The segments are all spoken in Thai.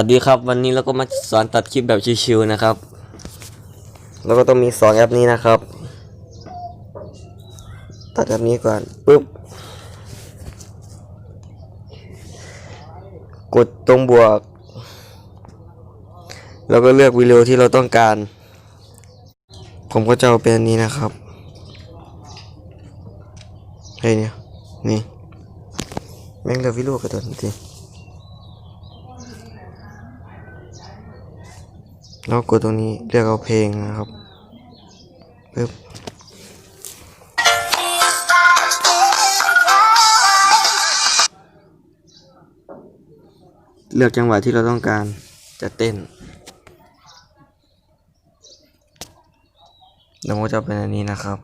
วัสดีครับวันนี้เราก็มาสอนตัดคลิปแบบชิวๆนะครับ แล้วก็ต้องมีสองแอปนี้นะครับ ตัดแอปนี้ก่อนปุ๊บกดตรงบวก แล้วก็เลือกวิดีโอที่เราต้องการ ผมก็จะเอาเป็นอันนี้นะครับเฮ้ยเนี่ยนี่แม่งเลือกวิดีโอกระโดดจริง แล้วกดตรงนี้เลือกเอาเพลงนะครับปึ๊บเลือกจังหวะที่เราต้องการจะเต้นแล้วก็จะเป็นอันนี้นะครับ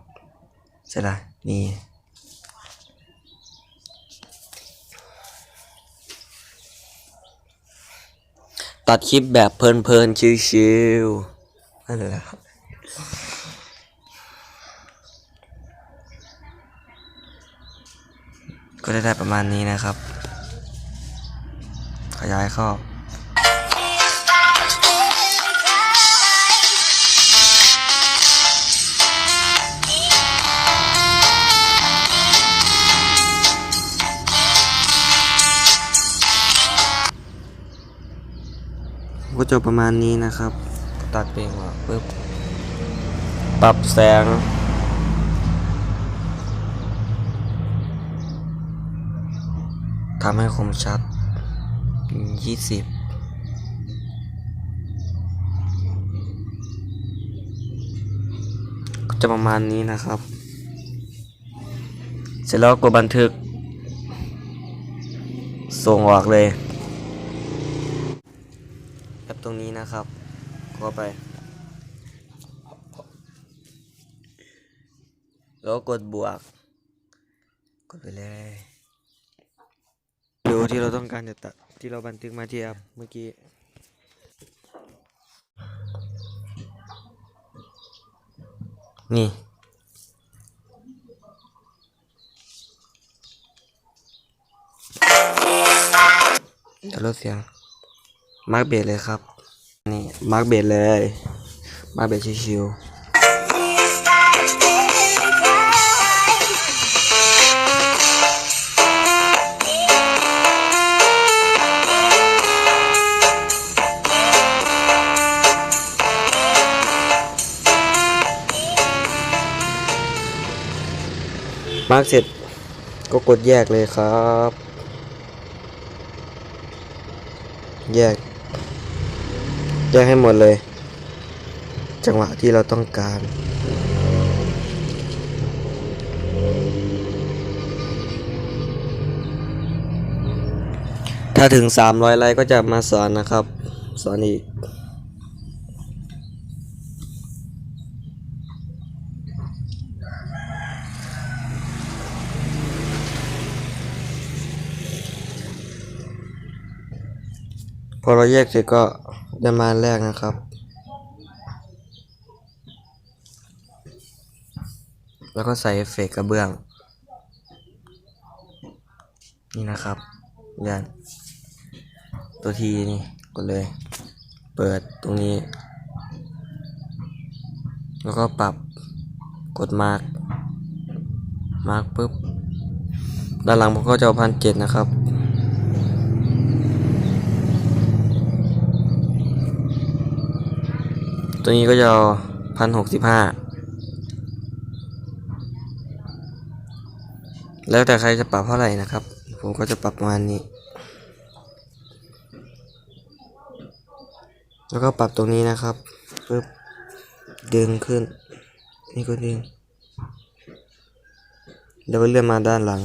ใช่ละนี่ ตัดคลิปแบบเพลินๆชิวๆนั่นแหละครับก็ได้ได้ประมาณนี้นะครับ ขยายข้อ ก็จะประมาณนี้นะครับ ตัดเพลงออกปึ๊บปรับแสง ทำให้คมชัด 20ก็จะประมาณนี้นะครับ เสร็จแล้วกดบันทึก ส่งออกเลย ตรงนี้นะครับเข้าไป แล้วกดบวก กดไปเลยดูที่เราต้องการจะตัดที่เราบันทึกมาที่แอปเมื่อกี้นี่เดี๋ยวลดเสียงมาร์กเบสเลยครับ นี่ มาร์กเบสเลย มาร์กเบสชิวๆมาร์กเสร็จก็กดแยกเลยครับ แยก แยกให้หมดเลย จังหวะที่เราต้องการถ้าถึง 300 ไลค์ก็จะมาสอนนะครับ สอนอีก พอเราแยกเสร็จก็ ได้มาแรกนะครับ แล้วก็ใส่เอฟเฟกต์กระเบื้อง นี่นะครับเลื่อนตัวทีนี่กดเลย เปิดตรงนี้ แล้วก็ปรับกดมาร์กมาร์กปุ๊บ ด้านหลังผมก็จะเอาพันเจ็ดนะครับ ตัวนี้ก็จะพันหกสิบห้าแล้วแต่ใครจะปรับเท่าไหร่นะครับ ผมก็จะปรับประมาณนี้ แล้วก็ปรับตรงนี้นะครับปึ๊บดึงขึ้น นี่ก็ดึง แล้วก็เลื่อนมาด้านหลัง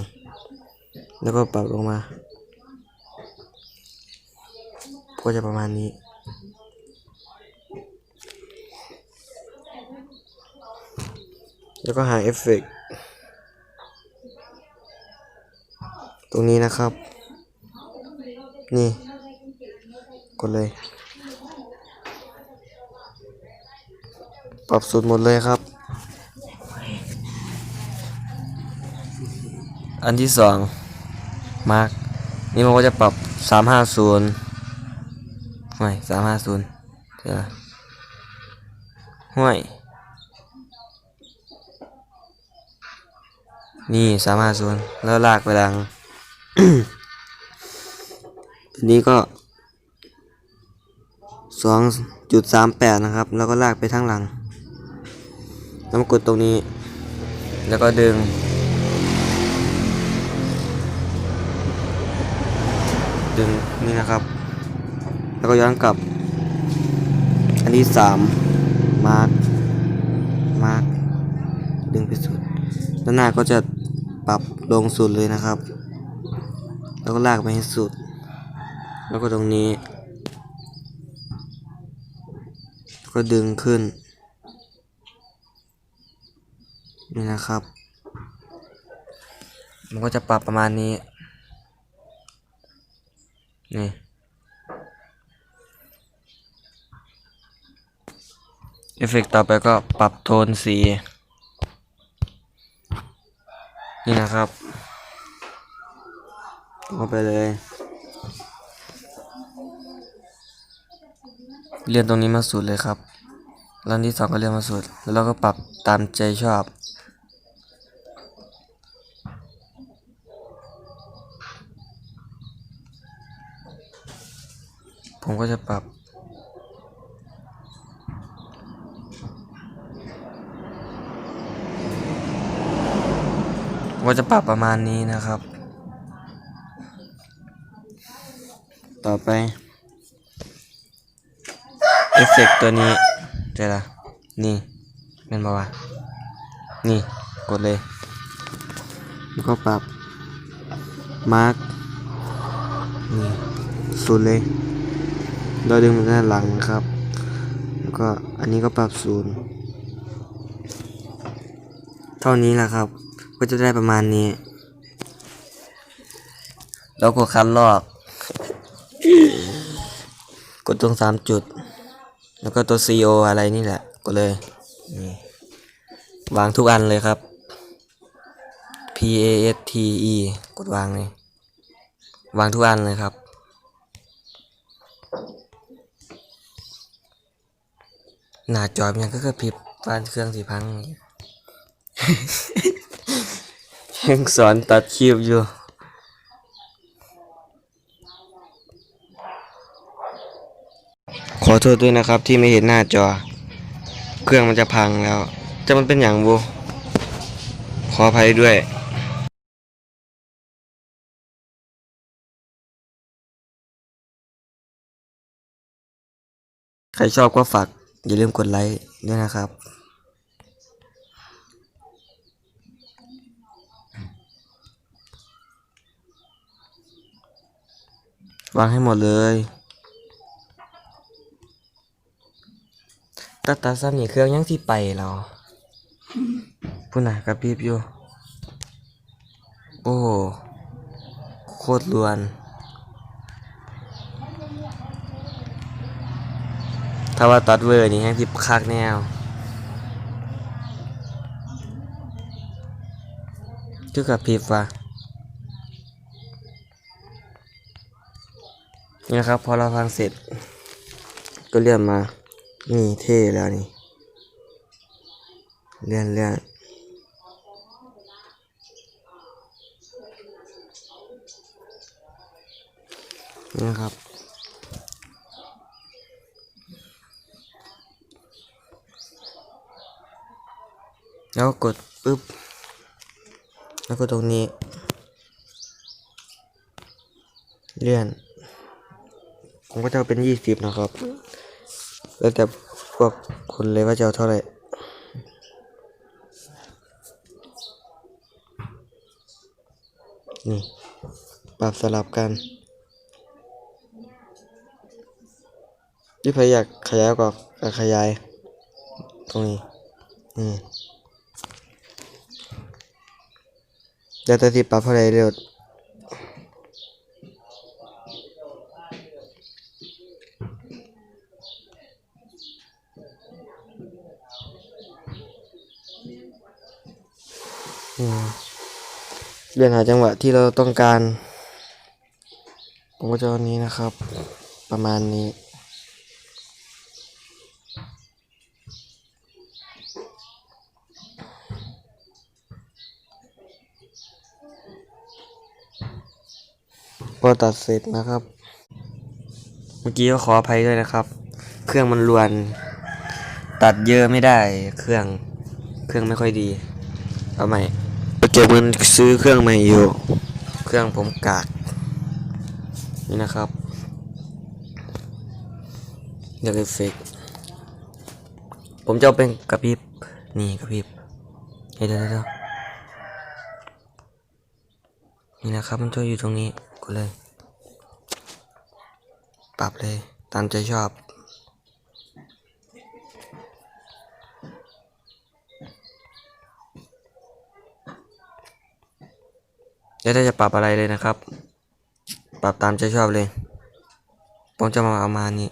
แล้วก็ปรับลงมา ก็จะประมาณนี้ แล้วก็หาเอฟเฟกตรงนี้นะครับ นี่ กดเลย ปรับสุดหมดเลยครับ อันที่สองมาร์กนี่มันก็จะปรับ350ห่วยสามห้าศูนย์เดี๋ยวห่วย นี่สามห้าศูนแล้วลากไปดังอันนี้ก็สองจุดสามแปดนะครับ แล้วก็ลากไปทั้งหลังแล้วกดตรงนี้ แล้วก็ดึง ดึงนี่นะครับ แล้วก็ย้อนกลับ อันที่สามมาร์คมาร์คดึงไปสุด ด้านหน้าก็จะ ปรับลงสุดเลยนะครับ แล้วก็ลากไปให้สุด แล้วก็ตรงนี้ ก็ดึงขึ้น นี่นะครับ มันก็จะปรับประมาณนี้ นี่เอฟเฟกต์ต่อไปก็ปรับโทนสี นี่นะครับเข้าไปเลยเลื่อนตรงนี้มาสุดเลยครับแล้วอันที่สองก็เลื่อนมาสุด แล้วเราก็ปรับตามใจชอบผมก็จะปรับ ผมก็จะปรับประมาณนี้นะครับ ต่อไปเอฟเฟกต์ตัวนี้เจอละนี่เป็นปะวะนี่กดเลย แล้วก็ปรับ มาร์กนี่ศูนย์เลยเราดึงมันด้านหลังนะครับ แล้วก็อันนี้ก็ปรับศูนย์เท่านี้แหละครับ ก็จะได้ประมาณนี้ แล้วกดคันลอก กดตรงสามจุด แล้วก็ตัว CO อะไรนี่แหละ กดเลย นี่ วางทุกอันเลยครับ P A S T E กดวางเลยวางทุกอันเลยครับหน้าจอมันยังก็กระพริบฟานเครื่องสีพัง ยังสอนตัดคลิปอยู่ขอโทษด้วยนะครับที่ไม่เห็นหน้าจอ เครื่องมันจะพังแล้ว จะมันเป็นอย่างบูขออภัยด้วยใครชอบก็ฝากอย่าลืมกดไลค์ด้วยนะครับ วางให้หมดเลย ตัดตัดซ้ำนี่เครื่องยังที่ไปเราพุ่นน่ะกระพริบอยู่ โอ้โคตรลวนถ้าว่าตัดเวอร์นี่ให้พิบคักแนวคือกับพริบว่ะ นะครับ พอเราฟังเสร็จ ก็เลื่อนมา นี่เท่แล้วนี่ เลื่อนเลื่อนนี่นะครับ แล้วกดปึ๊บ แล้วก็ตรงนี้ เลื่อน ผมก็จะเป็นยี่สิบนะครับ แล้วแต่พวกคุณเลยว่าจะเอาเท่าไหร่นี่ปรับสลับกันที่พยายากขยายก็ขยาย ตรงนี้นี่แล้วแต่ที่ปรับเท่าไหร่เร็ว เรียนหาจังหวะที่เราต้องการ ผมก็จะวันนี้นะครับ ประมาณนี้พอตัดเสร็จนะครับ เมื่อกี้ก็ขออภัยด้วยนะครับ เครื่องมันรวน ตัดเยอะไม่ได้ เครื่อง เครื่องไม่ค่อยดี เอาใหม่ ไปเงินซื้อเครื่องใหม่อยู่ เครื่องผมกาก นี่นะครับเดี๋ยวเอฟเฟกผมจะเอาเป็นกระพริบ นี่กระพริบเดี๋ยเดี๋ยวเดี๋ยวนี่นะครับมันจะอยู่ตรงนี้กดเลย ปรับเลย ตามใจชอบ แล้วถ้าจะปรับอะไรเลยนะครับ ปรับตามใจชอบเลย ผมจะมาเอามานี่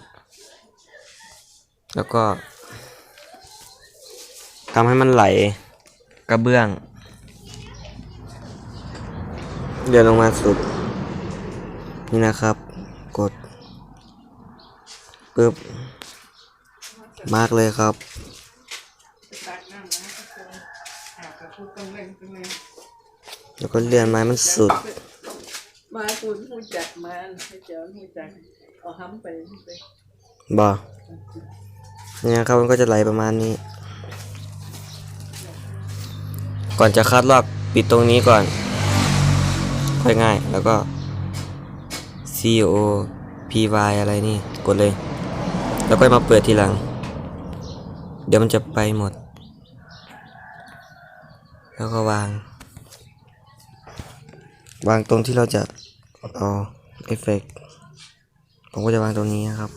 แล้วก็ทำให้มันไหลกระเบื้อง เดินลงมาสุด นี่นะครับ กดปึ๊บมากเลยครับ แล้วก็เลื่อนไม้มันสุด มาคุณหูจักมาให้เจ้าหูจักเอาห้ำไปไปบ่เนี่นะครับมันก็จะไหลประมาณนี้ ก่อนจะคัดลอกปิดตรงนี้ก่อน ค่อยง่าย แล้วก็ C O P Y อะไรนี่ กดเลย แล้วก็มาเปิดทีหลัง เดี๋ยวมันจะไปหมด แล้วก็วาง วางตรงที่เราจะเอาเอฟเฟกต์ผมก็จะวางตรงนี้นะครับ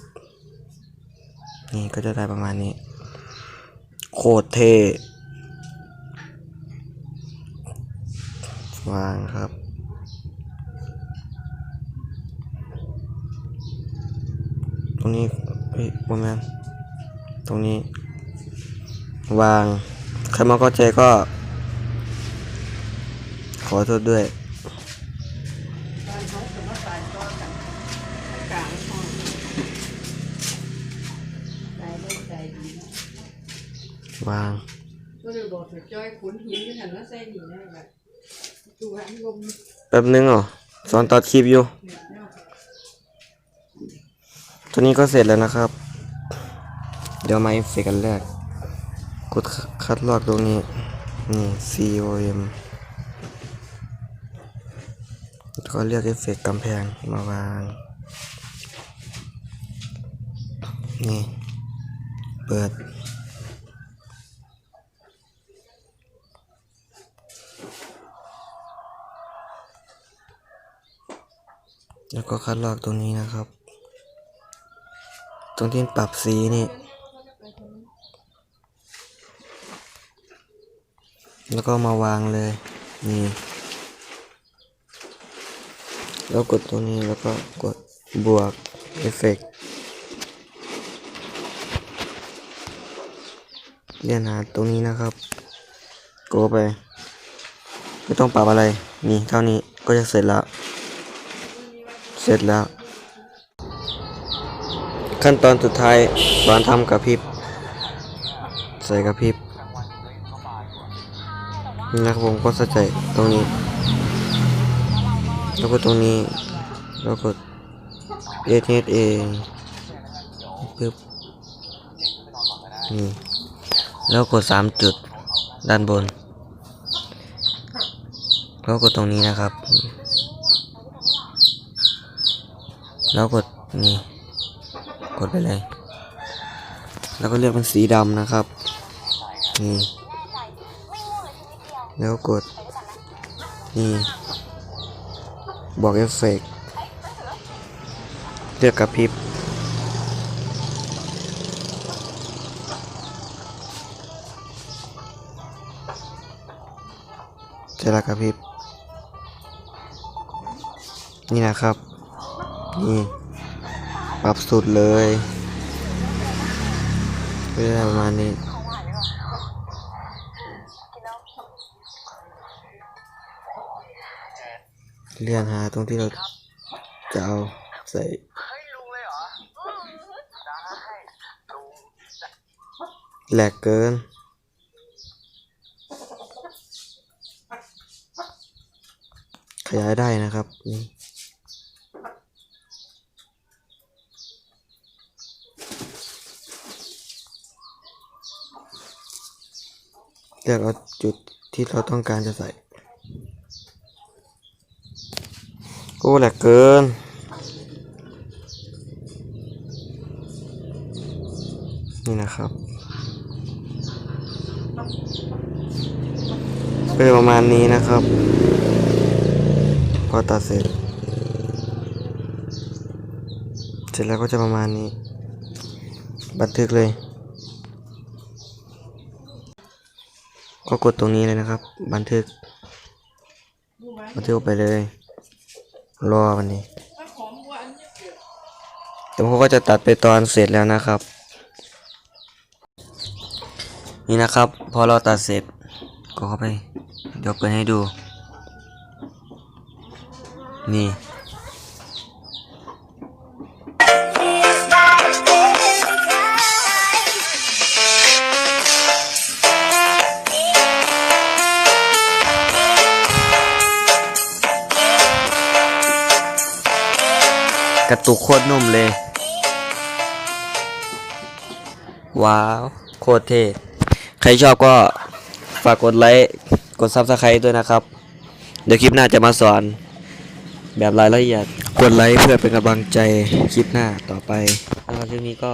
นี่ก็จะได้ประมาณนี้ โคตรเท่วางครับตรงนี้เฮ้ยบนแมนตรงนี้ วาง ใครมาเข้าใจก็ ขอโทษด้วย บ้านเขาจะมาตายต่อกันกลางห้องใจได้ใจดีนะ วางก็เลยบอกเถอะจ้อยขุนหินที่หันแล้วใส่ดีนะแบบดูหันลมแป๊บนึงเหรอสอนตัดคลิปอยู่เนี่ยเนี่ยตัวนี้ก็เสร็จแล้วนะครับ เดี๋ยวมาเอฟเฟกต์กันแรก กดคัดลอกตรงนี้ นี่ C O M แล้วก็เลือกเอฟเฟกต์กำแพงมาวาง นี่ เปิด แล้วก็คัดลอกตรงนี้นะครับ ตรงที่ปรับสีนี่ แล้วก็มาวางเลย นี่ แล้วกดตรงนี้แล้วก็กดบวกเอฟเฟกต์เลื่อนหาตรงนี้นะครับโกไป ไม่ต้องปรับอะไร นี่เท่านี้ก็จะเสร็จแล้ว เสร็จแล้ว ขั้นตอนสุดท้ายสอนทำกระพริบ ใส่กระพริบนะครับผมก็ใส่ใจตรงนี้ แล้วก็ตรงนี้ แล้วกด A T S A ปึ๊บนี่แล้วกดสามจุดด้านบน แล้วกดตรงนี้นะครับ แล้วกดนี่กดไปเลย แล้วก็เลือกเป็นสีดำนะครับนี่แล้วกดนี่บอกเอฟเฟกต์เลือกกระพริบเจรากระพริบนี่นะครับ นี่ ปรับสุดเลยก็จะได้ประมาณนี้เลื่อนหาตรงที่เราจะเอาใส่แหลกเกิน ขยายได้นะครับนี่ เลือกเอาจุดที่เราต้องการจะใส่โอ้แหลกเกิน นี่นะครับเป็นประมาณนี้นะครับ พอตัดเสร็จ เสร็จแล้วก็จะประมาณนี้ บันทึกเลย ก็กดตรงนี้เลยนะครับ บันทึก บันทึกไปเลย รอวันนี้เดี๋ยวผมก็จะตัดไปตอนเสร็จแล้วนะครับ นี่นะครับ พอเราตัดเสร็จก็เข้าไป เดี๋ยวเปิดให้ดู นี่ กระตุกโคตรนุ่มเลย ว้าว โคตรเท่ ใครชอบก็ฝากกดไลค์ กดซับสไครต์ด้วยนะครับ เดี๋ยวคลิปหน้าจะมาสอน แบบรายละเอียด กดไลค์เพื่อเป็นกำลังใจคลิปหน้าต่อไปสำหรับคลิปนี้ก็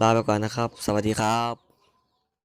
ลาไปก่อนนะครับ สวัสดีครับ